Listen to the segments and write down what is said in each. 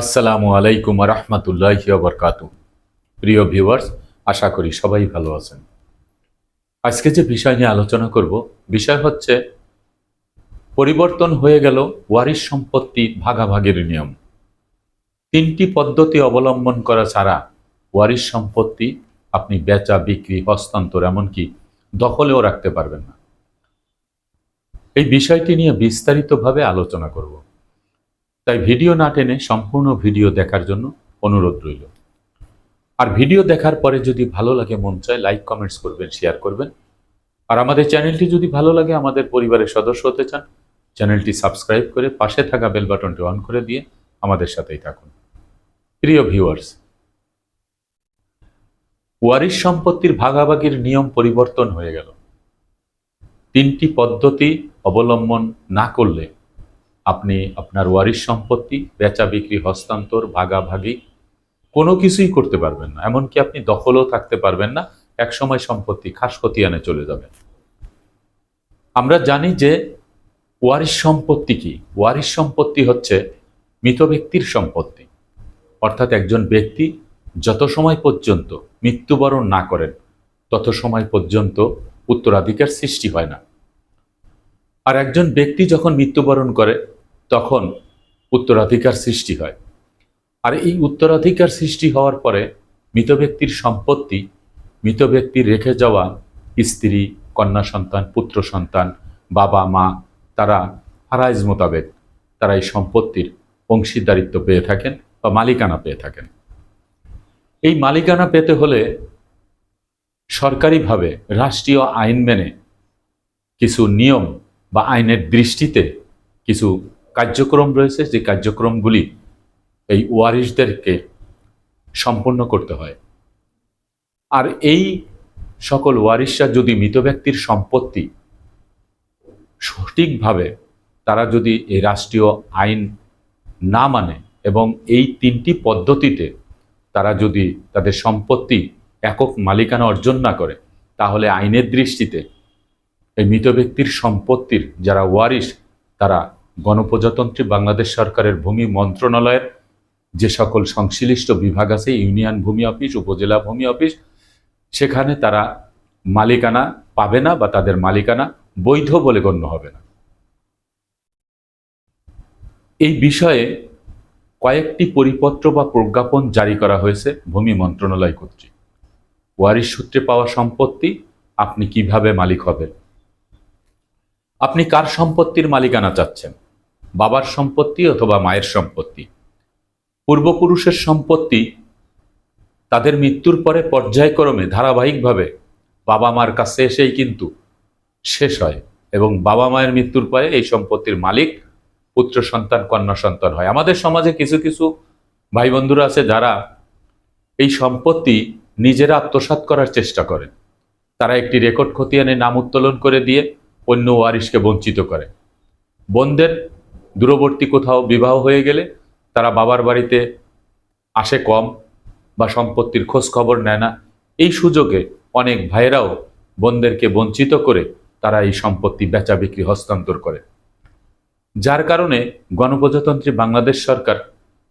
আসসালামু আলাইকুম রহমতুল্লাহ বরকাত প্রিয় ভিউয়ার্স, আশা করি সবাই ভালো আছেন। আজকে যে বিষয় নিয়ে আলোচনা করব, বিষয় হচ্ছে পরিবর্তন হয়ে গেল ওয়ারিশ সম্পত্তি ভাগাভাগির নিয়ম। তিনটি পদ্ধতি অবলম্বন করা ছাড়া ওয়ারিশ সম্পত্তি আপনি বেচা, বিক্রি, হস্তান্তর এমনকি দখলেও রাখতে পারবেন না। এই বিষয়টি নিয়ে বিস্তারিতভাবে আলোচনা করব। তাই ভিডিও না টেনে সম্পূর্ণ ভিডিও দেখার জন্য অনুরোধ রইল। আর ভিডিও দেখার পরে যদি ভালো লাগে, মন চায়, লাইক, কমেন্টস করবেন, শেয়ার করবেন। আর আমাদের চ্যানেলটি যদি ভালো লাগে, আমাদের পরিবারের সদস্য হতে চান, চ্যানেলটি সাবস্ক্রাইব করে পাশে থাকা বেল বাটনটি অন করে দিয়ে আমাদের সাথেই থাকুন। প্রিয় ভিউয়ার্স, ওয়ারিশ সম্পত্তির ভাগাভাগির নিয়ম পরিবর্তন হয়ে গেল। তিনটি পদ্ধতি অবলম্বন না করলে আপনি আপনার ওয়ারিশ সম্পত্তি, বেচা বিক্রি, হস্তান্তর, ভাগাভাগি, কোনো কিছুই করতে পারবেন না। এমনকি আপনি দখলও থাকতে পারবেন না। একসময় সম্পত্তি খাস খতিয়ানে চলে যাবে। আমরা জানি যে ওয়ারিশ সম্পত্তি কি? ওয়ারিশ সম্পত্তি হচ্ছে মৃত ব্যক্তির সম্পত্তি। অর্থাৎ একজন ব্যক্তি যত সময় পর্যন্ত মৃত্যুবরণ না করেন, তত সময় পর্যন্ত উত্তরাধিকার সৃষ্টি হয় না। আর একজন ব্যক্তি যখন মৃত্যুবরণ করে তখন উত্তরাধিকার সৃষ্টি হয়। আর এই উত্তরাধিকার সৃষ্টি হওয়ার পরে মৃত ব্যক্তির সম্পত্তি, মৃত ব্যক্তির রেখে যাওয়া স্ত্রী, কন্যা সন্তান, পুত্র সন্তান, বাবা, মা, তারা ফারাইজ মোতাবেক তারা এই সম্পত্তির অংশীদারিত্ব পেয়ে থাকেন বা মালিকানা পেয়ে থাকেন। এই মালিকানা পেতে হলে সরকারিভাবে রাষ্ট্রীয় আইন মেনে কিছু নিয়ম বা আইনের দৃষ্টিতে কিছু কার্যক্রম রয়েছে, যে কার্যক্রমগুলি এই ওয়ারিশদেরকে সম্পন্ন করতে হয়। আর এই সকল ওয়ারিশরা যদি মৃত ব্যক্তির সম্পত্তি সঠিকভাবে তারা যদি এই রাষ্ট্রীয় আইন না মানে এবং এই তিনটি পদ্ধতিতে তারা যদি তাদের সম্পত্তি একক মালিকানা অর্জন না করে, তাহলে আইনের দৃষ্টিতে এই মৃত ব্যক্তির সম্পত্তির যারা ওয়ারিশ, তারা গণপ্রজাতন্ত্রী বাংলাদেশ সরকারের ভূমি মন্ত্রণালয়ের যে সকল সংশ্লিষ্ট বিভাগ আছে, ইউনিয়ন ভূমি অফিস, উপজেলা ভূমি অফিস, সেখানে তারা মালিকানা পাবে না বা তাদের মালিকানা বৈধ বলে গণ্য হবে না। এই বিষয়ে কয়েকটি পরিপত্র বা প্রজ্ঞাপন জারি করা হয়েছে ভূমি মন্ত্রণালয় কর্তৃক। ওয়ারিশ সূত্রে পাওয়া সম্পত্তি আপনি কীভাবে মালিক হবেন? আপনি কার সম্পত্তির মালিকানা চাচ্ছেন? বাবার সম্পত্তি অথবা মায়ের সম্পত্তি। পূর্বপুরুষের সম্পত্তি তাদের মৃত্যুর পরে পর্যায়ক্রমে ধারাবাহিকভাবে বাবা মার কাছে এসেই কিন্তু শেষ হয় এবং বাবা মায়ের মৃত্যুর পরে এই সম্পত্তির মালিক, পুত্র সন্তান, কন্যা সন্তান হয়। আমাদের সমাজে কিছু কিছু ভাই বন্ধুরা আছে যারা এই সম্পত্তি নিজেরা আত্মসাৎ করার চেষ্টা করেন। তারা একটি রেকর্ড খতিয়ানে নাম উত্তোলন করে দিয়ে অন্য ওয়ারিশকে বঞ্চিত করে। বোনদের দূরবর্তী কোথাও বিবাহ হয়ে গেলে তারা বাবার বাড়িতে আসে কম বা সম্পত্তির খোঁজ খবর নেয় না। এই সুযোগে অনেক ভাইয়েরাও বোনদেরকে বঞ্চিত করে তারা এই সম্পত্তি বেচা বিক্রি হস্তান্তর করে। যার কারণে গণপ্রজাতন্ত্রী বাংলাদেশ সরকার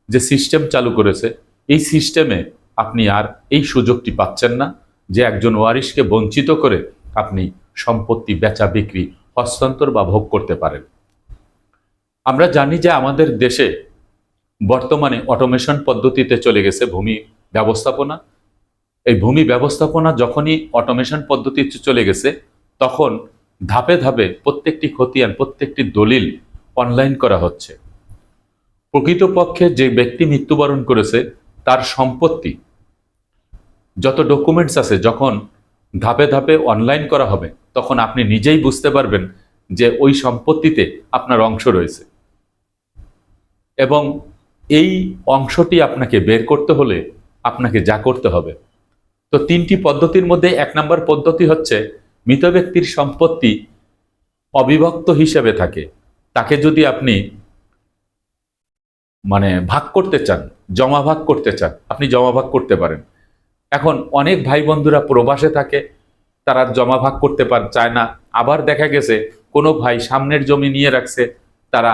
যে সিস্টেম চালু করেছে, এই সিস্টেমে আপনি আর এই সুযোগটি পাচ্ছেন না যে একজন ওয়ারিশকে বঞ্চিত করে আপনি সম্পত্তি বেচা বিক্রি হস্তান্তর বা ভোগ করতে পারেন। আমরা জানি যে আমাদের দেশে বর্তমানে অটোমেশন পদ্ধতিতে চলে গেছে ভূমি ব্যবস্থাপনা। এই ভূমি ব্যবস্থাপনা যখনই অটোমেশন পদ্ধতিতে চলে গেছে, তখন ধাপে ধাপে প্রত্যেকটি খতিয়ান, প্রত্যেকটি দলিল অনলাইন করা হচ্ছে। প্রকৃতপক্ষে যে ব্যক্তি মৃত্যুবরণ করেছে, তার সম্পত্তি, যত ডকুমেন্টস আছে, যখন ধাপে ধাপে অনলাইন করা হবে, তখন আপনি নিজেই বুঝতে পারবেন যে ওই সম্পত্তিতে আপনার অংশ রয়েছে। এবং এই অংশটি আপনাকে বের করতে হলে আপনাকে যা করতে হবে। তো তিনটি পদ্ধতির মধ্যে এক নম্বর পদ্ধতি হচ্ছে, মৃত ব্যক্তির সম্পত্তি অবিভক্ত হিসেবে থাকে। তাকে যদি আপনি মানে ভাগ করতে চান, জমা ভাগ করতে চান, আপনি জমা ভাগ করতে পারেন। এখন অনেক ভাই বন্ধুরা প্রবাসে থাকে, তারা জমা ভাগ করতে পার, চায় না। আবার দেখা গেছে, কোনো ভাই সামনের জমি নিয়ে রাখছে, তারা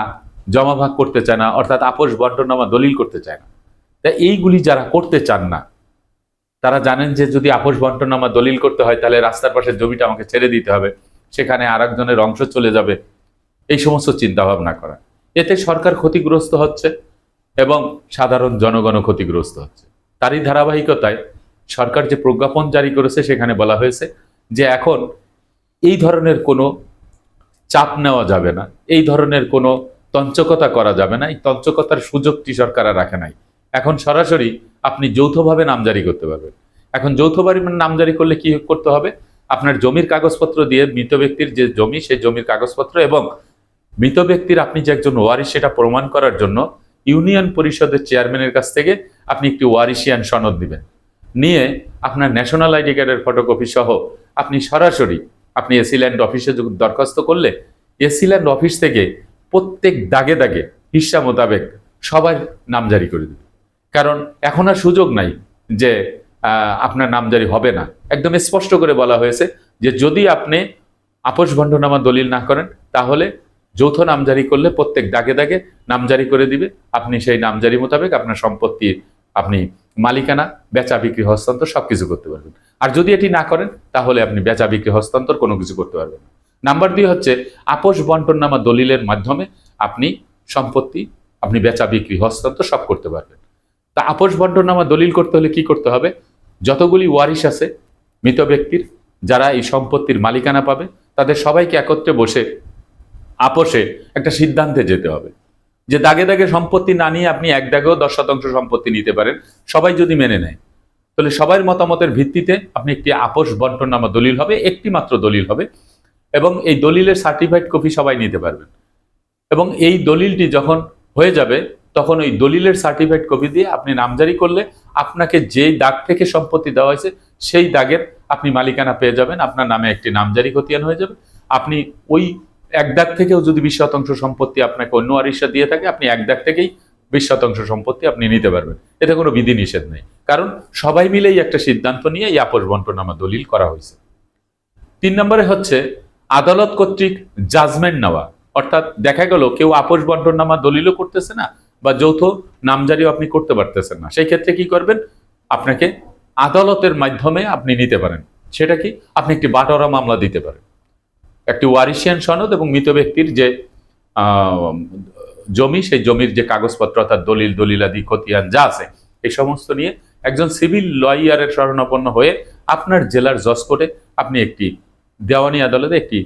জমা ভাগ করতে চায় না, অর্থাৎ আপোষ বন্টনামা দলিল করতে চায় না। তাই এইগুলি যারা করতে চান না, তারা জানেন যে যদি আপোষ বন্টনামা দলিল করতে হয়, তাহলে রাস্তার পাশে জমিটা আমাকে ছেড়ে দিতে হবে, সেখানে আর একজনের অংশ চলে যাবে। এই সমস্ত চিন্তা ভাবনা করা। এতে সরকার ক্ষতিগ্রস্ত হচ্ছে এবং সাধারণ জনগণও ক্ষতিগ্রস্ত হচ্ছে। তারই ধারাবাহিকতায় সরকার যে প্রজ্ঞাপন জারি করেছে, সেখানে বলা হয়েছে যে এখন এই ধরনের কোনো চাপ নেওয়া যাবে না, এই ধরনের কোনো তঞ্চকতা করা যাবে না, এই তঞ্চকতার সুযোগটি সরকার রাখে নাই। এখন সরাসরি আপনি যৌথভাবে নামজারি করতে পারবেন। এখন যৌথভাবে নামজারি করলে কি করতে হবে? আপনার জমির কাগজপত্র দিয়ে মৃত ব্যক্তির যে জমি, সেই জমির কাগজপত্র এবং মৃত ব্যক্তির আপনি যে একজন ওয়ারিশ, সেটা প্রমাণ করার জন্য ইউনিয়ন পরিষদের চেয়ারম্যানের কাছ থেকে আপনি একটি ওয়ারিশিয়ান সনদ দিবেন। নিয়ে আপনার ন্যাশনাল আইডি কার্ডের ফটোকপি সহ আপনি সরাসরি আপনি এসিল্যান্ড অফিসে দরখাস্ত করলে এসিল্যান্ড অফিস থেকে প্রত্যেক দাগে দাগে হিসা মোতাবেক সবার নাম জারি করে দেবে। কারণ এখন আর সুযোগ নাই যে আপনার নামজারি হবে না। একদম স্পষ্ট করে বলা হয়েছে যে, যদি আপনি আপোষ ভণ্ডনামা দলিল না করেন, তাহলে যৌথ নামজারি করলে প্রত্যেক দাগে দাগে নামজারি করে দিবে। আপনি সেই নামজারি মোতাবেক আপনার সম্পত্তি, আপনি মালিকানা, বেচা বিক্রি, হস্তান্তর সবকিছু করতে পারবেন। আর যদি এটি না করেন, তাহলে আপনি বেচা বিক্রি, হস্তান্তর কোনো কিছু করতে পারবেন না। নাম্বার দুই হচ্ছে, আপোষ বন্টননামা দলিলের মাধ্যমে আপনি সম্পত্তি, আপনি বেচা বিক্রি, হস্তান্তর সব করতে পারবেন। তা আপোষ বন্টননামা দলিল করতে হলে কি করতে হবে? যতগুলি ওয়ারিশ আছে, মৃত ব্যক্তির, যারা এই সম্পত্তির মালিকানা পাবে, তাদের সবাইকে একত্রে বসে আপোষে একটা সিদ্ধান্তে যেতে হবে। যে দাগে দাগে সম্পত্তি না নিয়ে আপনি এক দাগেও দশ শতাংশ সম্পত্তি নিতে পারেন, সবাই যদি মেনে নেয়, তাহলে সবার মতামতের ভিত্তিতে আপনি একটি আপোষ বন্টন নামা দলিল হবে একটি মাত্র দলিল হবে। এবং এই দলিলের সার্টিফাইড কপি সবাই নিতে পারবেন। এবং এই দলিলটি যখন হয়ে যাবে, তখন ওই দলিলের সার্টিফাইড কপি দিয়ে আপনি নামজারি করলে আপনাকে যেই দাগ থেকে সম্পত্তি দেওয়া হয়েছে, সেই দাগের আপনি মালিকানা পেয়ে যাবেন, আপনার নামে একটি নামজারি খতিয়ান হয়ে যাবে। আপনি ওই এক দাগ থেকেও যদি বিশ শতাংশ সম্পত্তি আপনাকে অন্য আরিসা দিয়ে থাকে, আপনি এক দাগ থেকেই বিশ শতাংশ সম্পত্তি আপনি নিতে পারবেন। এতে কোনো বিধি নিষেধ নেই। কারণ সবাই মিলেই একটা সিদ্ধান্ত নিয়ে এই আপোষ বন্টনামা দলিল করা হয়েছে। তিন নম্বরে হচ্ছে আদালত কর্তৃক জাজমেন্ট নেওয়া। অর্থাৎ দেখা গেল, কেউ আপোষ বন্টনামা দলিলও করতেছে না বা যৌথ নামজারিও আপনি করতে পারতেছেন না। সেই ক্ষেত্রে কি করবেন? আপনাকে আদালতের মাধ্যমে আপনি নিতে পারেন। সেটা কি? আপনি একটি বাটোয়ারা মামলা দিতে পারেন। একটি ওয়ারিশিয়ান সনদ এবং মৃত ব্যক্তির যে জমি, সেই জমির যে কাগজপত্র, অর্থাৎ দলিল, দলিলাদি, খতিয়ান যা আছে, এই সমস্ত নিয়ে একজন সিভিল লয়ারের শরণাপন্ন হয়ে আপনার জেলার জজ কোর্টে আপনি একটি দেওয়ানি আদালতে একটি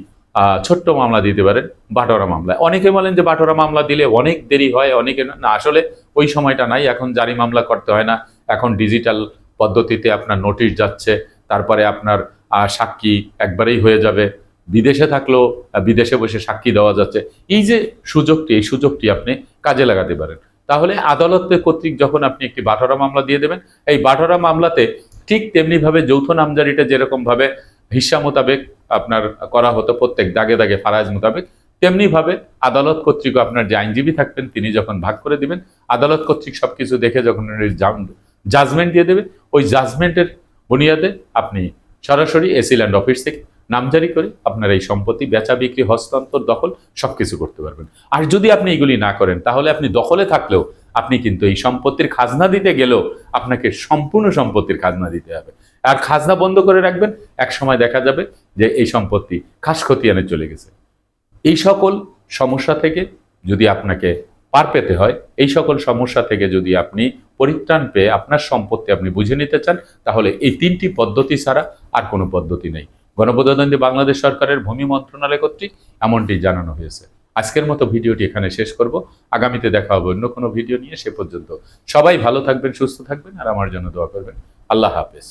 ছোট্ট মামলা দিতে পারেন, বাটোয়ারা মামলায়। অনেকে বলেন যে বাটোয়ারা মামলা দিলে অনেক দেরি হয়, অনেকে না আসলে ওই সময়টা নাই, এখন জারি মামলা করতে হয় না। এখন ডিজিটাল পদ্ধতিতে আপনার নোটিশ যাচ্ছে, তারপরে আপনার সাক্ষী একবারেই হয়ে যাবে। বিদেশে থাকলেও বিদেশে বসে সাক্ষী দেওয়া যাচ্ছে। এই যে সুযোগটি, এই সুযোগটি আপনি কাজে লাগাতে পারেন। তাহলে আদালতের কর্তৃক যখন আপনি একটি বাটোয়ারা মামলা দিয়ে দেবেন, এই বাটোয়ারা মামলাতে ঠিক তেমনিভাবে যৌথ নামজারিটা যেরকমভাবে হিসা মোতাবেক আপনার করা হতো প্রত্যেক দাগে দাগে ফারাজ মোতাবেক। তেমনিভাবে আদালত কর্তৃক আপনার যে আইনজীবী থাকবেন তিনি যখন ভাগ করে দিবেন, আদালত কর্তৃক সবকিছু দেখে যখন জাজমেন্ট দিয়ে দেবে ওই জাজমেন্টের বুনিয়াদে আপনি সরাসরি এসিল্যান্ড অফিস থেকে নামজারি করে আপনার এই সম্পত্তি, বেচা বিক্রি, হস্তান্তর, দখল সবকিছু করতে পারবেন। আর যদি আপনি এগুলি না করেন, তাহলে আপনি দখলে থাকলেও আপনি কিন্তু এই সম্পত্তির খাজনা দিতে গেলেও আপনাকে সম্পূর্ণ সম্পত্তির খাজনা দিতে হবে। আর খাজনা বন্ধ করে রাখবেন, এক সময় দেখা যাবে যে এই সম্পত্তি খাস খতিয়ানে চলে গেছে। এই সকল সমস্যা থেকে যদি আপনাকে পার পেতে হয়, এই সকল সমস্যা থেকে যদি আপনি পরিত্রাণ পেয়ে আপনার সম্পত্তি আপনি বুঝে নিতে চান, তাহলে এই তিনটি পদ্ধতি ছাড়া আর কোনো পদ্ধতি নেই। গণপ্রজাতন্ত্রী বাংলাদেশ সরকারের ভূমি মন্ত্রণালয় কর্তৃক এমনটি জানানো হয়েছে। আজকের মতো ভিডিওটি এখানে শেষ করব। আগামীতে দেখা হবে অন্য কোনো ভিডিও নিয়ে, সে পর্যন্ত সবাই ভালো থাকবেন, সুস্থ থাকবেন, আর আমার জন্য দোয়া করবেন। আল্লাহ হাফেজ।